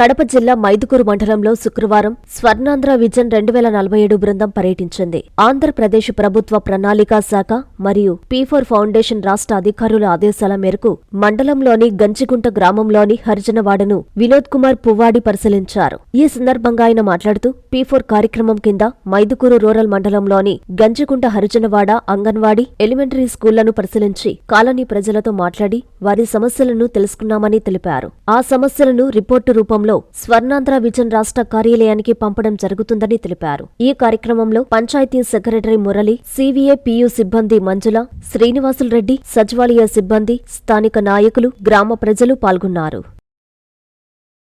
కడప జిల్లా మైదుకూరు మండలంలో శుక్రవారం స్వర్ణాంధ్ర విజన్ రెండు వేల నలభై ఏడు బృందం పర్యటించింది. ఆంధ్రప్రదేశ్ ప్రభుత్వ ప్రణాళికా శాఖ మరియు పీ ఫోర్ ఫౌండేషన్ రాష్ట్ర అధికారుల ఆదేశాల మేరకు మండలంలోని గంజిగుంట గ్రామంలోని హరిజనవాడను వినోద్ కుమార్ పువ్వాడి పరిశీలించారు. ఈ సందర్భంగా ఆయన మాట్లాడుతూ పీఫోర్ కార్యక్రమం కింద మైదుకూరు రూరల్ మండలంలోని గంజిగుంట హరిజనవాడ అంగన్వాడీ ఎలిమెంటరీ స్కూళ్ళను పరిశీలించి కాలనీ ప్రజలతో మాట్లాడి వారి సమస్యలను తెలుసుకున్నామని తెలిపారు. ఆ సమస్యలను రిపోర్టు రూపంలో స్వర్ణాంధ్ర విజన్ రాష్ట్ర కార్యాలయానికి పంపడం జరుగుతుందని తెలిపారు. ఈ కార్యక్రమంలో panchayat secretary Murali CVA PU సిబ్బంది మంజుల శ్రీనివాసులు రెడ్డి సచివాలయ సిబ్బంది స్థానిక నాయకులు గ్రామ ప్రజలు పాల్గొన్నారు.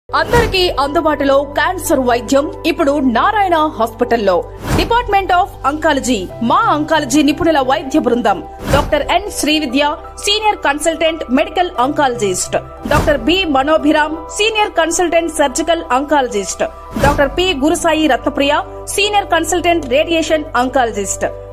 అందరికీ అందుబాటులో క్యాన్సర్ వైద్యం ఇప్పుడు నారాయణ హాస్పిటల్లో. డిపార్ట్మెంట్ ఆఫ్ అంకాలజీ మా అంకాలజీ నిపుణుల వైద్య బృందం. Doctor N Srividya senior consultant medical oncologist. Doctor B Manobhiram senior consultant surgical oncologist. Doctor P Gurusai Ratnapriya senior consultant radiation oncologist.